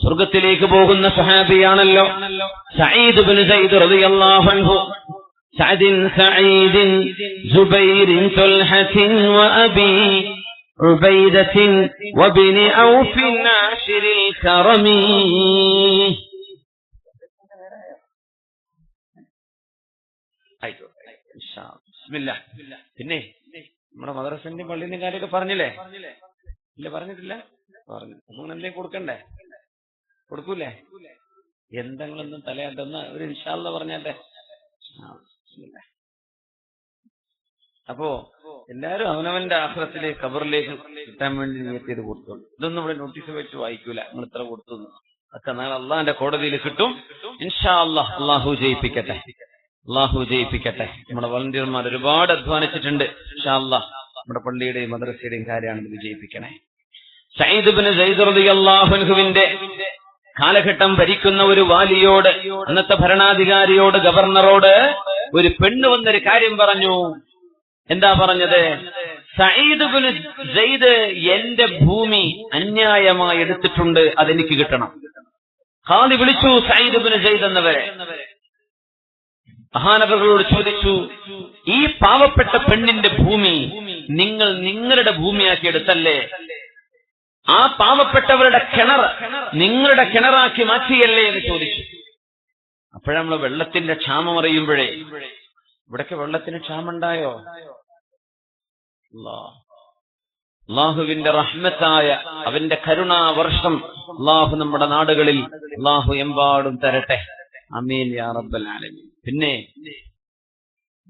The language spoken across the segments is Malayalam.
സ്വർഗത്തിലേക്ക് പോകുന്ന സഹാബിയാണല്ലോ സഈദ് ബിൻ സയ്യിദ് റളിയല്ലാഹു അൻഹു سعد سعيد زبير طلحة وأبي عبيدة وابن عوف عاشر الكرم ആയിക്കോട്ടെ ഇൻഷാ അല്ലാ. ബിസ്മില്ലാ. പിന്നെ നമ്മുടെ മദ്രസന്റെ പള്ളിന്റെ കാര്യമൊക്കെ പറഞ്ഞില്ലേ ഇല്ല പറഞ്ഞിട്ടില്ല പറഞ്ഞു അപ്പൊ നിങ്ങൾ എന്തെങ്കിലും കൊടുക്കണ്ടേ കൊടുക്കൂലേ? എന്തെങ്കിലൊന്നും തലയാട്ടെന്ന് ഒരു ഇൻഷാല്ല പറഞ്ഞാട്ടെ. അപ്പോ എല്ലാരും അവനവന്റെ ആശ്രത്തിലേക്ക് കബറിലേക്ക് കിട്ടാൻ വേണ്ടി നീക്കി ചെയ്ത് കൊടുത്തോളൂ. ഇതൊന്നും ഇവിടെ നോട്ടീസ് വെച്ച് വായിക്കൂല. നിങ്ങൾ ഇത്ര കൊടുത്തു ഒക്കെ നാളെ അള്ളാന്റെ കോടതിയിൽ കിട്ടും. ഇൻഷാ അള്ളാഹ് അള്ളാഹു ജയിപ്പിക്കട്ടെ. അള്ളാഹു ജയിപ്പിക്കട്ടെ. നമ്മുടെ വളണ്ടിയർമാർ ഒരുപാട് അധ്വാനിച്ചിട്ടുണ്ട്. ഇൻഷാ അള്ളാഹ് നമ്മുടെ പള്ളിയുടെയും മദ്രസയുടെയും കാര്യമാണ് വിജയിപ്പിക്കണേ സയ്യിദ് ബിൻ സയ്യിദ് റളിയല്ലാഹു അൻഹുവിന്റെ കാലഘട്ടം ഭരിക്കുന്ന ഒരു വാലിയോട് അന്നത്തെ ഭരണാധികാരിയോട് ഗവർണറോട് ഒരു പെണ്ണ് വന്നൊരു കാര്യം പറഞ്ഞു. എന്താ പറഞ്ഞത്? സയ്യിദ് സയ്യിദ് എന്റെ ഭൂമി അന്യായമായി എടുത്തിട്ടുണ്ട് അതെനിക്ക് കിട്ടണം. ഖാദി വിളിച്ചു സയ്യിദ് ബിൻ സയ്യിദ് എന്നവരെ. മഹാനവകളോട് ചോദിച്ചു ഈ പാവപ്പെട്ട പെണ്ണിന്റെ ഭൂമി നിങ്ങൾ നിങ്ങളുടെ ഭൂമിയാക്കി എടുത്തല്ലേ? ആ പാവപ്പെട്ടവരുടെ കിണർ നിങ്ങളുടെ കിണറാക്കി മാറ്റിയല്ലേ എന്ന് ചോദിച്ചു. അപ്പോഴ നമ്മൾ വെള്ളത്തിന്റെ ക്ഷാമം അറിയുമ്പോഴേ ഇവിടൊക്കെ വെള്ളത്തിന് ക്ഷാമുണ്ടായോ അല്ലാ. അള്ളാഹുവിന്റെ റഹ്മത്തായ അവന്റെ കരുണാവർഷം അള്ളാഹു നമ്മുടെ നാടുകളിൽ അള്ളാഹു എമ്പാടും തരട്ടെ. അമീൻ യാ റബ്ബൽ ആലമീൻ. പിന്നെ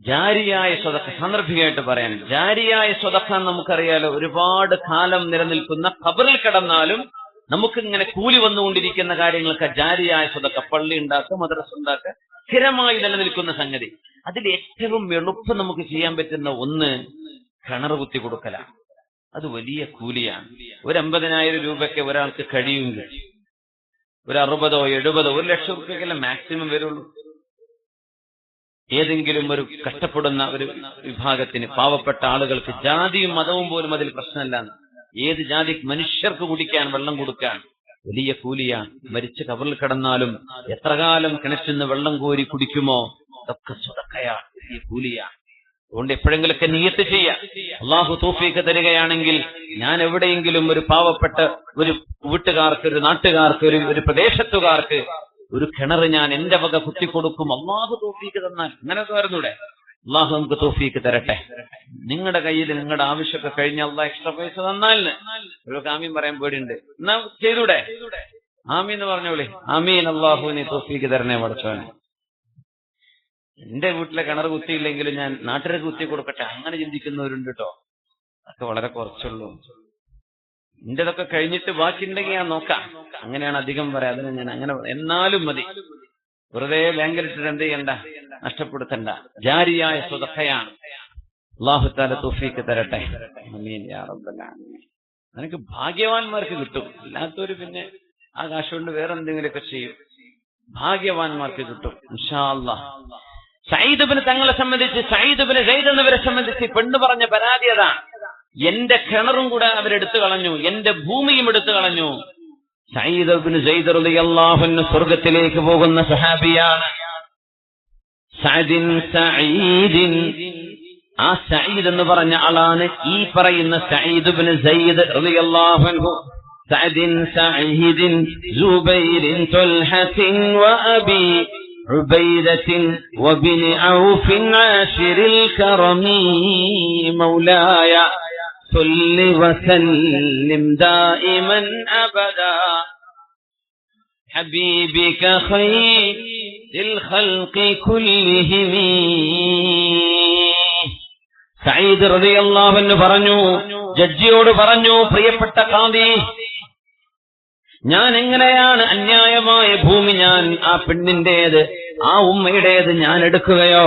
ജാരിയായ സ്വതക്ക സാന്ദർഭികമായിട്ട് പറയാൻ ജാരിയായ സ്വതക്ക നമുക്കറിയാലോ ഒരുപാട് കാലം നിലനിൽക്കുന്ന ഖബറിൽ കിടന്നാലും നമുക്ക് ഇങ്ങനെ കൂലി വന്നുകൊണ്ടിരിക്കുന്ന കാര്യങ്ങൾക്ക് ജാരിയായ സ്വതക്ക പള്ളി ഉണ്ടാക്കുക മദ്രസ ഉണ്ടാക്കുക സ്ഥിരമായി നിലനിൽക്കുന്ന സംഗതി. അതിൽ ഏറ്റവും എളുപ്പം നമുക്ക് ചെയ്യാൻ പറ്റുന്ന ഒന്ന് കിണർ കുത്തി കൊടുക്കലാണ്. അത് വലിയ കൂലിയാണ്. ഒരു അമ്പതിനായിരം രൂപയ്ക്ക് ഒരാൾക്ക് കഴിയുമെങ്കിൽ ഒരു അറുപതോ എഴുപതോ ഒരു ലക്ഷം റുപ്യക്കല്ലേ മാക്സിമം വരുള്ളൂ. ഏതെങ്കിലും ഒരു കഷ്ടപ്പെടുന്ന ഒരു വിഭാഗത്തിന് പാവപ്പെട്ട ആളുകൾക്ക് ജാതിയും മതവും പോലും അതിൽ പ്രശ്നമല്ല. ഏത് ജാതി മനുഷ്യർക്ക് കുടിക്കാൻ വെള്ളം കൊടുക്കാൻ വലിയ കൂലിയാണ് മരിച്ച കവറിൽ കിടന്നാലും എത്ര കാലം കിണറ്റിന്ന് വെള്ളം കോരി കുടിക്കുമോ? അതൊക്കെ സ്വതക്കയാണ് വലിയ കൂലിയാണ് അതുകൊണ്ട് എപ്പോഴെങ്കിലൊക്കെ നീയത്ത് ചെയ്യാം. അള്ളാഹു തോഫീക്ക് തരികയാണെങ്കിൽ ഞാൻ എവിടെയെങ്കിലും ഒരു പാവപ്പെട്ട ഒരു വീട്ടുകാർക്ക് ഒരു നാട്ടുകാർക്ക് ഒരു ഒരു പ്രദേശത്തുകാർക്ക് ഒരു കിണർ ഞാൻ എന്റെ വക കുത്തിക്കൊടുക്കും. അള്ളാഹു തോഫീക്ക് തന്നാൽ അങ്ങനെ വരുന്നൂടെ അള്ളാഹു നമുക്ക് തോഫീക്ക് തരട്ടെ. നിങ്ങളുടെ കയ്യിൽ നിങ്ങളുടെ ആവശ്യമൊക്കെ കഴിഞ്ഞ അള്ളാഹ് എക്സ്ട്രാ പൈസ തന്നാൽ ഒരു കാമ്യം പറയാൻ പേടിയുണ്ട്. എന്നാ ചെയ്തൂടെ? ആമീൻ എന്ന് പറഞ്ഞോളി ആമീൻ. അള്ളാഹു നീ തോഫീക്ക് തരണേ പഠിച്ചോനെ എന്റെ വീട്ടിലെ കിണർ കുത്തിയില്ലെങ്കിലും ഞാൻ നാട്ടിലേക്ക് കുത്തി കൊടുക്കട്ടെ അങ്ങനെ ചിന്തിക്കുന്നവരുണ്ട് കേട്ടോ. അതൊക്കെ വളരെ കുറച്ചുള്ളൂ. എന്റേതൊക്കെ കഴിഞ്ഞിട്ട് ബാക്കിയുണ്ടെങ്കിൽ ഞാൻ നോക്കാം. അങ്ങനെയാണ് അധികം പറയാം. അതിന് ഞാൻ അങ്ങനെ. എന്നാലും മതി. വെറുതെ ബാങ്കിലിട്ടിട്ട് എന്ത്? ചെയ്യണ്ട നഷ്ടപ്പെടുത്തണ്ട. ജാരിയായ സ്വതക്കയാണ്. അള്ളാഹുത്താല തുഫീക്ക് തരട്ടെ. നിനക്ക് ഭാഗ്യവാന്മാർക്ക് കിട്ടും. അല്ലാത്തവര് പിന്നെ ആ കാശ് കൊണ്ട് വേറെ എന്തെങ്കിലുമൊക്കെ ചെയ്യും. ഭാഗ്യവാന്മാർക്ക് കിട്ടും. സയ്യിദ്ബിന് തങ്ങളെ സംബന്ധിച്ച് സയ്യിദ്ബിന് സയ്യിദ് എന്നിവരെ സംബന്ധിച്ച് പെണ്ണ് പറഞ്ഞ പരാതി അതാ. എന്റെ കിണറും കൂടെ അവരെടുത്തു കളഞ്ഞു എന്റെ ഭൂമിയും എടുത്തു കളഞ്ഞു സയ്യിദ്ബിന് സെയ്ദ് റളിയല്ലാഹുവിന് സ്വർഗത്തിലേക്ക് പോകുന്ന സഹാബിയാണ് സഅദിൻ സഈദിൻ ആ സഈദ് എന്ന് പറഞ്ഞ ആളാണ് ഈ പറയുന്ന സഈദ് ബിൻ സയ്യിദ് റളിയല്ലാഹു അൻഹു സഅദിൻ സഈദിൻ സുബൈരിൻ തുൽഹത്തിൻ വഅബി عبيدة وبن عوف عاشر الكرم مولاي صل وسلم دائما أبدا حبيبك خير الخلق كلهم സയ്യിദ് റളിയല്ലാഹു പറഞ്ഞു ജഡ്ജിയോട് പറഞ്ഞു പ്രിയപ്പെട്ട കാന്തി ഞാൻ എങ്ങനെയാണ് അന്യായമായ ഭൂമി ഞാൻ ആ പെണ്ണിന്റേത് ആ ഉമ്മയുടേത് ഞാൻ എടുക്കുകയോ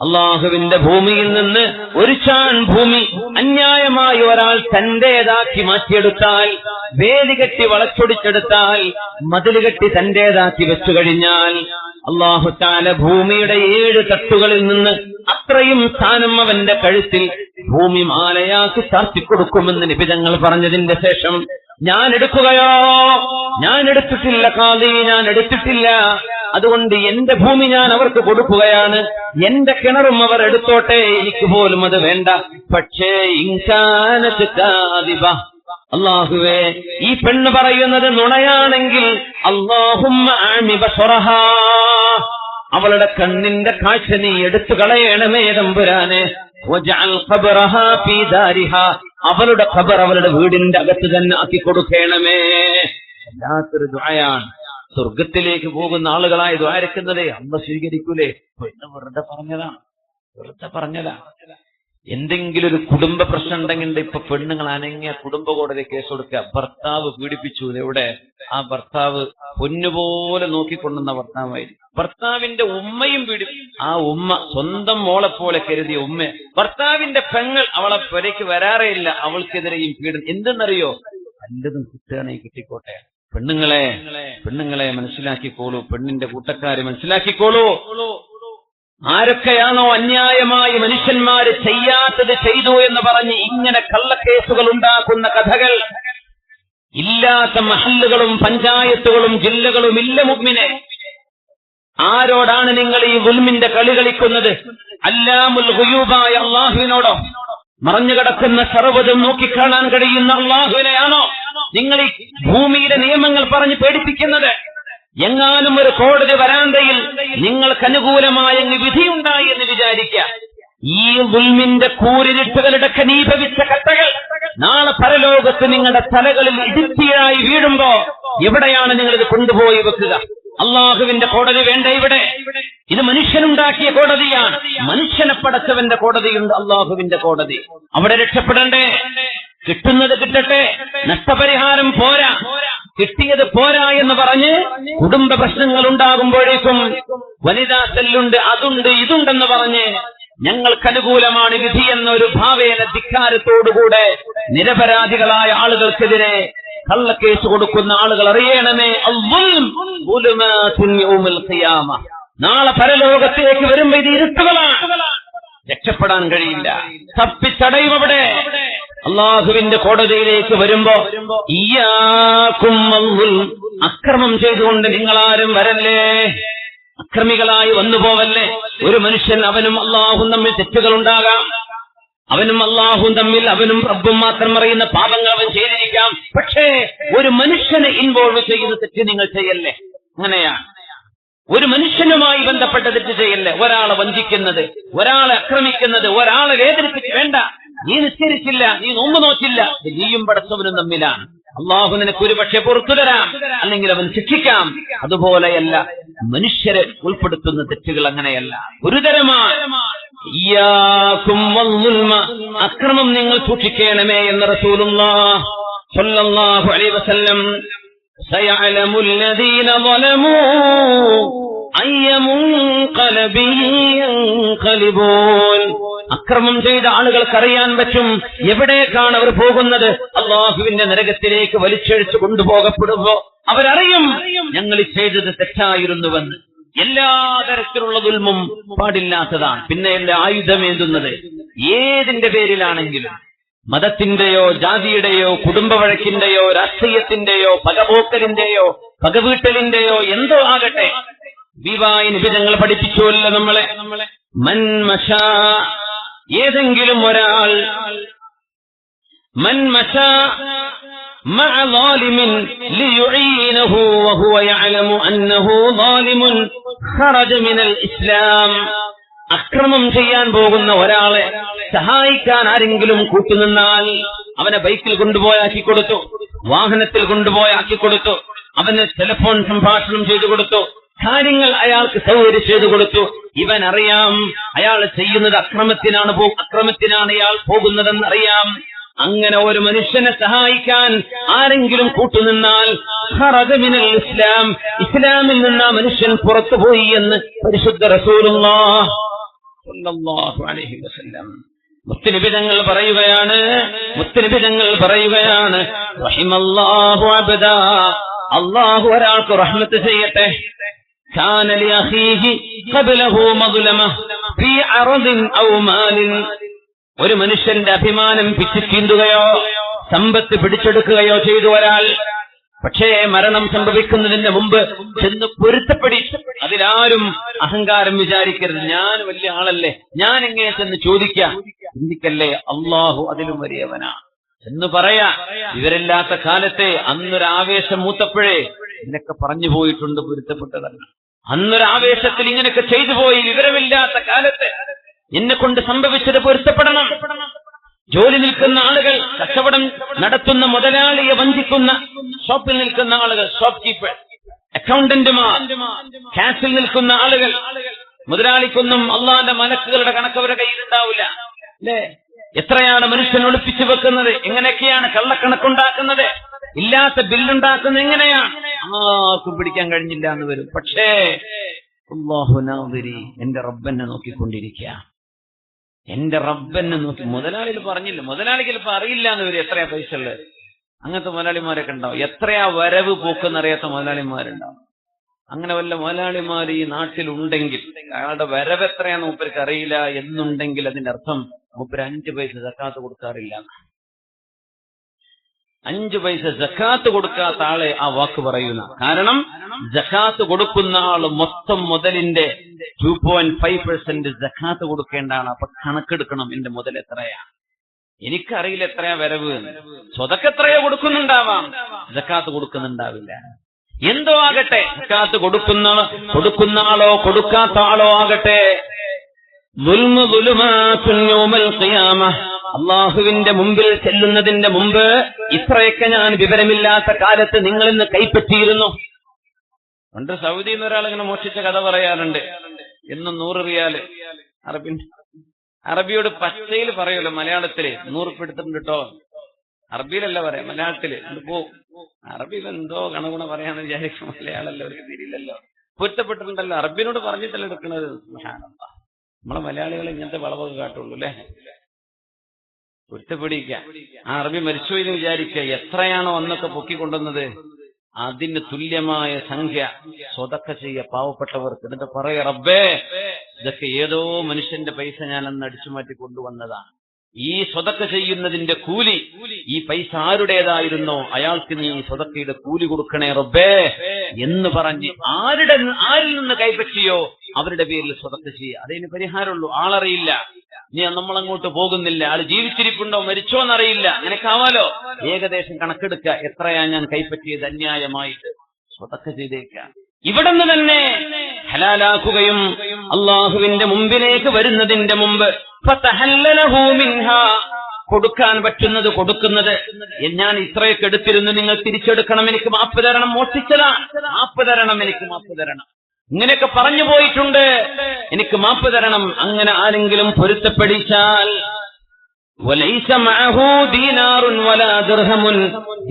അള്ളാഹുവിന്റെ ഭൂമിയിൽ നിന്ന് ഒരു ചാൺ ഭൂമി അന്യായമായി ഒരാൾ തന്റേതാക്കി മാറ്റിയെടുത്താൽ വേലി കെട്ടി വളച്ചൊടിച്ചെടുത്താൽ മതിൽ കെട്ടി തന്റേതാക്കി വെച്ചു കഴിഞ്ഞാൽ അള്ളാഹുത്താല ഭൂമിയുടെ ഏഴ് തട്ടുകളിൽ നിന്ന് അത്രയും സ്ഥാനം അവന്റെ കഴുത്തിൽ ഭൂമി മാലയാക്കി ചാർത്തിക്കൊടുക്കുമെന്ന് നിബിതങ്ങൾ പറഞ്ഞതിന്റെ ശേഷം ഞാൻ എടുക്കുകയോ? ഞാൻ എടുത്തിട്ടില്ല കാതി ഞാൻ എടുത്തിട്ടില്ല. അതുകൊണ്ട് എന്റെ ഭൂമി ഞാൻ അവർക്ക് കൊടുക്കുകയാണ്. എന്റെ കിണറും അവർ എടുത്തോട്ടെ എനിക്ക് പോലും അത് വേണ്ട. പക്ഷേ ഇൻകാനത്ത് അള്ളാഹുവേ ഈ പെണ്ണ് പറയുന്നത് നുണയാണെങ്കിൽ സ്വറഹാ അവളുടെ കണ്ണിന്റെ കാഴ്ച നീ എടുത്തു കളയണമേ തമ്പുരാനെ. അവളുടെ ഖബർ അവളുടെ വീടിന്റെ അകത്ത് തന്നെ ആക്കി കൊടുക്കണമേ. വല്ലാത്തൊരു ദുആയാണ്. സ്വർഗത്തിലേക്ക് പോകുന്ന ആളുകളായി ദ്വാരക്കുന്നതേ അമ്മ സ്വീകരിക്കൂലേ? എന്ന് വെറുതെ പറഞ്ഞതാണ് വെറുതെ പറഞ്ഞതാ. എന്തെങ്കിലും ഒരു കുടുംബ പ്രശ്നം ഉണ്ടെങ്കിൽ ഇപ്പൊ പെണ്ണുങ്ങൾ അനങ്ങിയ കുടുംബ കോടതി കേസ് കൊടുക്കുക. ഭർത്താവ് പീഡിപ്പിച്ചു എവിടെ? ആ ഭർത്താവ് പൊന്നുപോലെ നോക്കിക്കൊണ്ടുന്ന ഭർത്താവായിരിക്കും ഭർത്താവിന്റെ ഉമ്മയും പീഡിപ്പിച്ചു ആ ഉമ്മ സ്വന്തം മോളെ പോലെ കരുതിയ ഉമ്മ. ഭർത്താവിന്റെ പെങ്ങൾ അവളെ പുരയ്ക്ക് വരാറേ ഇല്ല. അവൾക്കെതിരെയും പീഡനം. എന്തെന്നറിയോ? നല്ലതും കിട്ടുകയാണെങ്കിൽ കിട്ടിക്കോട്ടെ. പെണ്ണുങ്ങളെ പെണ്ണുങ്ങളെ മനസ്സിലാക്കിക്കോളൂ. പെണ്ണിന്റെ കൂട്ടക്കാരെ മനസ്സിലാക്കിക്കോളൂ. ആരൊക്കെയാണോ അന്യായമായി മനുഷ്യന്മാര് ചെയ്യാത്തത് ചെയ്തു എന്ന് പറഞ്ഞ് ഇങ്ങനെ കള്ളക്കേസുകൾ ഉണ്ടാക്കുന്ന കഥകൾ ഇല്ലാത്ത മഹല്ലുകളും പഞ്ചായത്തുകളും ജില്ലകളും ഇല്ല മുമ്പിനെ ആരോടാണ് നിങ്ങൾ ഈ ഉൽമിന്റെ കളി കളിക്കുന്നത്? അല്ലാമുൽ ഹുയൂബായ അള്ളാഹുവിനോടോ മറഞ്ഞു കിടക്കുന്ന സർവതും നോക്കിക്കാണാൻ കഴിയുന്ന അള്ളാഹുവിനെയാണോ നിങ്ങൾ ഈ ഭൂമിയുടെ നിയമങ്ങൾ പറഞ്ഞ് പേടിപ്പിക്കുന്നത്? എങ്ങാനും ഒരു കോടതി വരാന്തയിൽ നിങ്ങൾക്ക് അനുകൂലമായ വിധിയുണ്ടായി എന്ന് വിചാരിക്കുക ഈ ഉൽമിന്റെ കൂരിരുട്ടുകളുടെ ഖനീഭവിച്ച കട്ടകൾ നാളെ പരലോകത്ത് നിങ്ങളുടെ തലകളിൽ ഇടുത്തിയായി വീഴുമ്പോ എവിടെയാണ് നിങ്ങൾ ഇത് കൊണ്ടുപോയി വെക്കുക? അള്ളാഹുവിന്റെ കോടതി വേണ്ട ഇവിടെ. ഇത് മനുഷ്യനുണ്ടാക്കിയ കോടതിയാണ്. മനുഷ്യനെ പടച്ചവന്റെ കോടതിയുണ്ട് അള്ളാഹുവിന്റെ കോടതി. അവിടെ രക്ഷപ്പെടണ്ടേ? കിട്ടുന്നത് കിട്ടട്ടെ? നഷ്ടപരിഹാരം പോരാ. കിട്ടിയത് പോരാ എന്ന് പറഞ്ഞ് കുടുംബ പ്രശ്നങ്ങൾ ഉണ്ടാകുമ്പോഴേക്കും വനിതാ സെല്ലുണ്ട് അതുണ്ട് ഇതുണ്ടെന്ന് പറഞ്ഞ് ഞങ്ങൾക്ക് അനുകൂലമാണ് വിധി എന്നൊരു ഭാവേന ധിക്കാരത്തോടുകൂടെ നിരപരാധികളായ ആളുകൾക്കെതിരെ കള്ളക്കേസ് കൊടുക്കുന്ന ആളുകൾ അറിയണമേ. നാളെ പരലോകത്തിലേക്ക് വരുമ്പോ ഇത് ഇരുട്ടുകളാണ്. രക്ഷപ്പെടാൻ കഴിയില്ല. തപ്പിച്ചടയും അവിടെ. അള്ളാഹുവിന്റെ കോടതിയിലേക്ക് വരുമ്പോ ഇയാക്കും അക്രമം ചെയ്തുകൊണ്ട് നിങ്ങളാരും വരല്ലേ? അക്രമികളായി വന്നു പോവല്ലേ ഒരു മനുഷ്യൻ അവനും അള്ളാഹും തമ്മിൽ തെറ്റുകൾ ഉണ്ടാകാം അവനും അള്ളാഹും തമ്മിൽ അവനും റബ്ബും മാത്രം അറിയുന്ന പാപങ്ങൾ അവൻ ചെയ്തിരിക്കാം. പക്ഷേ ഒരു മനുഷ്യനെ ഇൻവോൾവ് ചെയ്യുന്ന തെറ്റ് നിങ്ങൾ ചെയ്യല്ലേ? അങ്ങനെയാണ്. ഒരു മനുഷ്യനുമായി ബന്ധപ്പെട്ട തെറ്റ് ചെയ്യല്ലേ? ഒരാളെ വഞ്ചിക്കുന്നത് ഒരാളെ അക്രമിക്കുന്നത് ഒരാളെ വേദനിപ്പിച്ച് വേണ്ട. നീ നിസ്കരിച്ചില്ല നീ നോമ്പ് നോച്ചില്ല ഇത് നീയും പടച്ചവനും തമ്മിലാണ് അള്ളാഹു നിനക്ക് ഒരു പക്ഷെ പുറത്തു തരാം അല്ലെങ്കിൽ അവൻ ശിക്ഷിക്കാം അതുപോലെയല്ല മനുഷ്യരെ ഉൾപ്പെടുത്തുന്ന തെറ്റുകൾ അങ്ങനെയല്ല ഗുരുതരമാണ് ഇയ്യാക്കും വന്നുൽമ. അക്രമം നിങ്ങൾ സൂക്ഷിക്കണമേ എന്ന് റസൂലുള്ളാഹ് സ്വല്ലല്ലാഹു അലൈഹി വസല്ലം سيعلم الذين ظلموا أي منقلب ينقلبون അക്രമം ചെയ്ത ആളുകൾക്കറിയാൻ പറ്റും എവിടേക്കാണ് അവർ പോകുന്നത്. അള്ളാഹുവിന്റെ നരകത്തിലേക്ക് വലിച്ചഴിച്ചു കൊണ്ടുപോകപ്പെടുമ്പോ അവരറിയും ഞങ്ങൾ ചെയ്തത് തെറ്റായിരുന്നുവെന്ന്. എല്ലാ തരത്തിലുള്ള ദുൽമും പാടില്ലാത്തതാണ്. പിന്നെ എന്റെ ആയുധമേന്തുന്നത് ഏതിന്റെ പേരിലാണെങ്കിലും മതത്തിന്റെയോ ജാതിയുടെയോ കുടുംബ വഴക്കിന്റെയോ രാഷ്ട്രീയത്തിന്റെയോ പകപോക്കലിന്റെയോ പകവീട്ടലിന്റെയോ എന്തോ ആകട്ടെ ദിവായി നിബിതങ്ങൾ പഠിപ്പിച്ചുവല്ലോ നമ്മളെ. മൻമശ ഏതെങ്കിലും ഒരാൾ മൻമശ ഇസ്ലാം. അക്രമം ചെയ്യാൻ പോകുന്ന ഒരാളെ സഹായിക്കാൻ ആരെങ്കിലും കൂട്ടുനിന്നാൽ അവനെ ബൈക്കിൽ കൊണ്ടുപോയാക്കി കൊടുത്തു. വാഹനത്തിൽ കൊണ്ടുപോയാക്കി കൊടുത്തു. അവന് ടെലിഫോൺ സംഭാഷണം ചെയ്തു കൊടുത്തു. കാര്യങ്ങൾ അയാൾക്ക് സൗകര്യം ചെയ്തു കൊടുത്തു. ഇവൻ അറിയാം അയാൾ ചെയ്യുന്നത് അക്രമത്തിനാണ് പോ അക്രമത്തിനാണ് അയാൾ പോകുന്നതെന്ന് അറിയാം. അങ്ങനെ ഒരു മനുഷ്യനെ സഹായിക്കാൻ ആരെങ്കിലും കൂട്ടുനിന്നാൽ ഖറജ മിനൽ ഇസ്ലാം. ഇസ്ലാമിൽ നിന്ന് ആ മനുഷ്യൻ പുറത്തുപോയി എന്ന് പരിശുദ്ധ റസൂലുള്ള അലൈഹി വസല്ലം മുത്തലിബിതങ്ങൾ പറയുകയാണ് മുത്തലിബിതങ്ങൾ പറയുകയാണ് അള്ളാഹു ഒരാൾക്ക് റഹ്മത്ത് ചെയ്യട്ടെ. ഒരു മനുഷ്യന്റെ അഭിമാനം പിച്ചിക്കീന്തുകയോ സമ്പത്ത് പിടിച്ചെടുക്കുകയോ ചെയ്തു ഒരാൾ. പക്ഷേ മരണം സംഭവിക്കുന്നതിന് മുമ്പ് ചെന്ന് പൊരുത്തപ്പെടി. അതിലാരും അഹങ്കാരം വിചാരിക്കരുത്. ഞാൻ വലിയ ആളല്ലേ. ഞാൻ എങ്ങനെ ചെന്ന് ചോദിക്കാം? ചിന്തിക്കല്ലേ? അള്ളാഹു അതിലും വലിയവനാ. എന്ന് പറയാ ഇവരില്ലാത്ത കാലത്തെ അന്നൊരു ആവേശം മൂത്തപ്പോഴേ ഇതിനൊക്കെ പറഞ്ഞു പോയിട്ടുണ്ട് പൊരുത്തപ്പെട്ടതല്ല. അന്നൊരു ആവേശത്തിൽ ഇങ്ങനെയൊക്കെ ചെയ്തു പോയി വിവരമില്ലാത്ത കാലത്ത് എന്നെ കൊണ്ട് സംഭവിച്ചത് പൊരുത്തപ്പെടണം. ജോലി നിൽക്കുന്ന ആളുകൾ കച്ചവടം നടത്തുന്ന മുതലാളിയെ വഞ്ചിക്കുന്ന ഷോപ്പിൽ നിൽക്കുന്ന ആളുകൾ ഷോപ്പ് കീപ്പർ അക്കൗണ്ടന്റുമാർ ക്യാഷിൽ നിൽക്കുന്ന ആളുകൾ മുതലാളിക്കൊന്നും അള്ളാന്റെ മലക്കുകളുടെ കണക്ക് അവരുടെ കയ്യിലുണ്ടാവില്ല. എത്രയാണ് മനുഷ്യൻ ഒളിപ്പിച്ചു വെക്കുന്നത്? എങ്ങനെയൊക്കെയാണ് കള്ളക്കണക്കുണ്ടാക്കുന്നത്? ഇല്ലാത്ത ബില്ലുണ്ടാക്കുന്നത് എങ്ങനെയാണ്? ആർക്കും പിടിക്കാൻ കഴിഞ്ഞില്ല എന്ന് വരും. പക്ഷേ അള്ളാഹുനാതിരി എന്റെ റബ്ബനെ നോക്കിക്കൊണ്ടിരിക്കുക. എന്റെ റബ്ബനെ നോക്കി. മുതലാളികൾ പറഞ്ഞില്ല? മുതലാളിക്ക് ചിലപ്പോ അറിയില്ല എന്ന് വരും എത്രയാ പൈസ ഉള്ളത്. അങ്ങനത്തെ മുതലാളിമാരൊക്കെ ഉണ്ടാവും. എത്രയാ വരവ് പോക്കെന്നറിയാത്ത മുതലാളിമാരുണ്ടാവും. അങ്ങനെ വല്ല മുതലാളിമാർ ഈ നാട്ടിലുണ്ടെങ്കിൽ അയാളുടെ വരവ് എത്രയാന്ന് മൂപ്പർക്ക് അറിയില്ല എന്നുണ്ടെങ്കിൽ അതിന്റെ അർത്ഥം മൂപ്പര് അഞ്ച് പൈസ സക്കാത്ത് കൊടുക്കാറില്ല. അഞ്ച് പൈസ ജക്കാത്ത് കൊടുക്കാത്ത ആളെ ആ വാക്ക് പറയുന്ന കാരണം ജക്കാത്ത് കൊടുക്കുന്ന ആൾ മൊത്തം മുതലിന്റെ ടു പോയിന്റ് ഫൈവ് പെർസെന്റ് ജക്കാത്ത് കൊടുക്കേണ്ട ആൾ അപ്പൊ കണക്കെടുക്കണം എന്റെ മുതൽ എത്രയാണ് എനിക്കറിയില്ല എത്രയാ വരവ് സ്വതക്കെത്രയോ സ്വതക്ക് എത്രയോ കൊടുക്കുന്നുണ്ടാവാം. ജക്കാത്ത് കൊടുക്കുന്നുണ്ടാവില്ല. എന്തോ ആകട്ടെ? സക്കാത്ത് കൊടുക്കുന്ന കൊടുക്കുന്ന ആളോ കൊടുക്കാത്ത ആളോ ആകട്ടെ അള്ളാഹുവിന്റെ മുമ്പിൽ ചെല്ലുന്നതിന്റെ മുമ്പ് ഇത്രയൊക്കെ ഞാൻ വിവരമില്ലാത്ത കാലത്ത് നിങ്ങൾ ഇന്ന് കൈപ്പറ്റിയിരുന്നു. പണ്ട് സൗദിയിൽ നിന്ന് ഒരാൾ ഇങ്ങനെ മോഷിച്ച കഥ പറയാറുണ്ട്. എന്നും നൂറ് റിയാൽ അറബി അറബിയോട് പച്ചയിൽ പറയുമല്ലോ മലയാളത്തിൽ. നൂറുപ്പ് എടുത്തിട്ടുണ്ട് കേട്ടോ അറബിയിലല്ല പറയാം മലയാളത്തിൽ. പോ. അറബിയിൽ എന്തോ കണകുണ പറയാന്ന് വിചാരിക്കും. മലയാളമല്ലോ അവർക്ക് തിരിയില്ലല്ലോ പൊരുത്തപ്പെട്ടിട്ടുണ്ടല്ലോ. അറബിനോട് പറഞ്ഞിട്ടല്ല സുബ്ഹാനല്ലാഹ്. നമ്മളെ മലയാളികൾ ഇങ്ങനത്തെ വളവൊക്കെ കാട്ടുള്ളൂ അല്ലേ? പൊരുത്തപ്പെടിക്ക ആ അറബി മരിച്ചു എന്ന് വിചാരിക്കുക. എത്രയാണോ അന്നൊക്കെ പൊക്കിക്കൊണ്ടുവന്നത്? അതിന് തുല്യമായ സംഖ്യ സ്വതക്ക ചെയ്യ പാവപ്പെട്ടവർക്ക്. എന്നിട്ട് പറയ റബ്ബേ ഇതൊക്കെ ഏതോ മനുഷ്യന്റെ പൈസ ഞാൻ അന്ന് അടിച്ചു മാറ്റി കൊണ്ടുവന്നതാണ് ഈ സ്വതക്ക് ചെയ്യുന്നതിന്റെ കൂലി ഈ പൈസ ആരുടേതായിരുന്നോ? അയാൾക്ക് നീ സ്വതക്കയുടെ കൂലി കൊടുക്കണേ റബ്ബേ എന്ന് പറഞ്ഞ് ആരുടെ ആരിൽ നിന്ന് കൈപ്പറ്റിയോ? അവരുടെ പേരിൽ സ്വതക്ക് ചെയ്യുക അതിന് പരിഹാരമുള്ളൂ. ആളറിയില്ല. നീ നമ്മൾ അങ്ങോട്ട് പോകുന്നില്ല. ആൾ ജീവിച്ചിരിപ്പുണ്ടോ? മരിച്ചോ എന്നറിയില്ല. നിനക്കാവാലോ? ഏകദേശം കണക്കെടുക്കുക എത്രയാ ഞാൻ കൈപ്പറ്റിയത്? അന്യായമായിട്ട് സ്വതക്ക ചെയ്തേക്കാം. ഇവിടെ നിന്ന് തന്നെ ഹലാലാക്കുകയും അള്ളാഹുവിന്റെ മുമ്പിലേക്ക് വരുന്നതിന്റെ മുമ്പ് കൊടുക്കാൻ പറ്റുന്നത് കൊടുക്കുന്നത്. ഞാൻ ഇത്രയൊക്കെ എടുത്തിരുന്നു നിങ്ങൾ തിരിച്ചെടുക്കണം എനിക്ക് മാപ്പ് തരണം മോഷ്ടിച്ചതാ. മാപ്പ് തരണം എനിക്ക് മാപ്പ് തരണം. ഇങ്ങനെയൊക്കെ പറഞ്ഞു പോയിട്ടുണ്ട്. എനിക്ക് മാപ്പ് തരണം. അങ്ങനെ ആരെങ്കിലും പൊരുത്തപ്പെടിച്ചാൽ.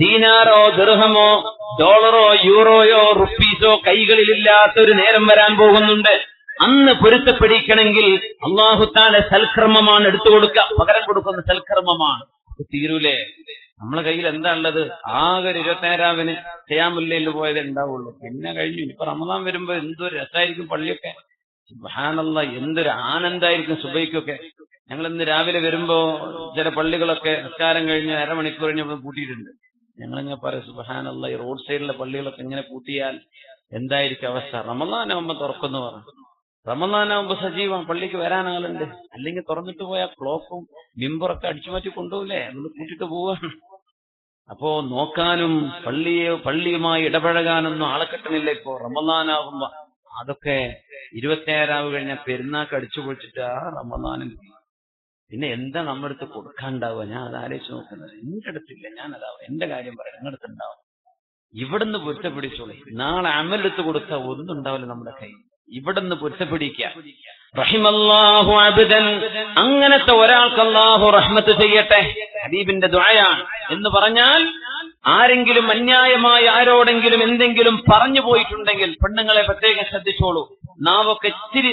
ദീനാറോ ദിർഹമോ ഡോളറോ യൂറോയോ റുപ്പീസോ കൈകളിലില്ലാത്ത ഒരു നേരം വരാൻ പോകുന്നുണ്ട്. അന്ന് പൊരുത്തപ്പെടിക്കണമെങ്കിൽ അള്ളാഹുത്താല സൽക്രമമാണ് എടുത്തു കൊടുക്കുക. പകരം കൊടുക്കുന്ന സൽക്രമമാണ് തീരൂലേ? നമ്മളെ കയ്യിൽ എന്താ ഉള്ളത്? ആകെ ഒരു ഇരുപത്തേരാവിന് ചെയ്യാമുല്ലയിൽ പോയതേ ഉണ്ടാവുള്ളൂ. പിന്നെ കഴിഞ്ഞു. ഇപ്പൊ റമദാൻ വരുമ്പോ എന്തൊരു രസമായിരിക്കും പള്ളിയൊക്കെ. സുബ്ഹാനല്ലാ എന്തൊരു ആനന്ദായിരിക്കും സുബൈക്കൊക്കെ ഞങ്ങൾ ഇന്ന് രാവിലെ വരുമ്പോ ചില പള്ളികളൊക്കെ നിസ്കാരം കഴിഞ്ഞ് അരമണിക്കൂർ കഴിഞ്ഞപ്പോൾ പൂട്ടിയിട്ടുണ്ട്. ഞങ്ങളിങ്ങനെ പറയും സുബഹാനുള്ള ഈ റോഡ് സൈഡിലെ പള്ളികളൊക്കെ ഇങ്ങനെ പൂട്ടിയാൽ എന്തായിരിക്കും അവസ്ഥ? റമദാൻ അമ്മ തുറക്കുന്നു പറഞ്ഞു. റമദാനാവുമ്പോ സജീവം പള്ളിക്ക് വരാൻ ആളുണ്ട് അല്ലെങ്കിൽ തുറന്നിട്ട് പോയ ക്ലോക്കും മിമ്പറൊക്കെ അടിച്ചു മാറ്റി കൊണ്ടുപോകില്ലേ അതുകൊണ്ട് കൂട്ടിട്ട് പോവാണ് അപ്പോ നോക്കാനും പള്ളിയെ പള്ളിയുമായി ഇടപഴകാനൊന്നും ആളെ കിട്ടണില്ല ഇപ്പോ. റമദാനാകുമ്പോ അതൊക്കെ ഇരുപത്തിയേഴാവ് കഴിഞ്ഞ പെരുന്നാക്ക് അടിച്ചു പൊളിച്ചിട്ട് ആ റമദാനും പിന്നെ എന്താ നമ്മുടെ അടുത്ത് കൊടുക്കാണ്ടാവുക? ഞാൻ അത് ആലോചിച്ച് നോക്കുന്നത്. എന്റെ അടുത്തില്ല. ഞാൻ അതാവും എന്റെ കാര്യം പറയാം. നിങ്ങളുടെ അടുത്ത് ഉണ്ടാവും. ഇവിടുന്ന് പൊരുത്തപ്പെടിച്ചോളി. നാളെ അമലെടുത്ത് കൊടുത്താൽ ഒന്നും ഉണ്ടാവില്ല നമ്മുടെ കയ്യിൽ. ഇവിടുന്ന് പൊരുത്തപ്പിടിക്കുക റഹിമല്ലാഹു അബ്ദൻ. അങ്ങനത്തെ ഒരാൾക്ക് അള്ളാഹു റഹ്മത്ത് ചെയ്യട്ടെ. ഹബീബിന്റെ ദുആയാണ്. എന്ന് പറഞ്ഞാൽ ആരെങ്കിലും അന്യായമായി ആരോടെങ്കിലും എന്തെങ്കിലും പറഞ്ഞു പോയിട്ടുണ്ടെങ്കിൽ പെണ്ണുങ്ങളെ പ്രത്യേകം ശ്രദ്ധിച്ചോളൂ. നാവൊക്കെ ഇച്ചിരി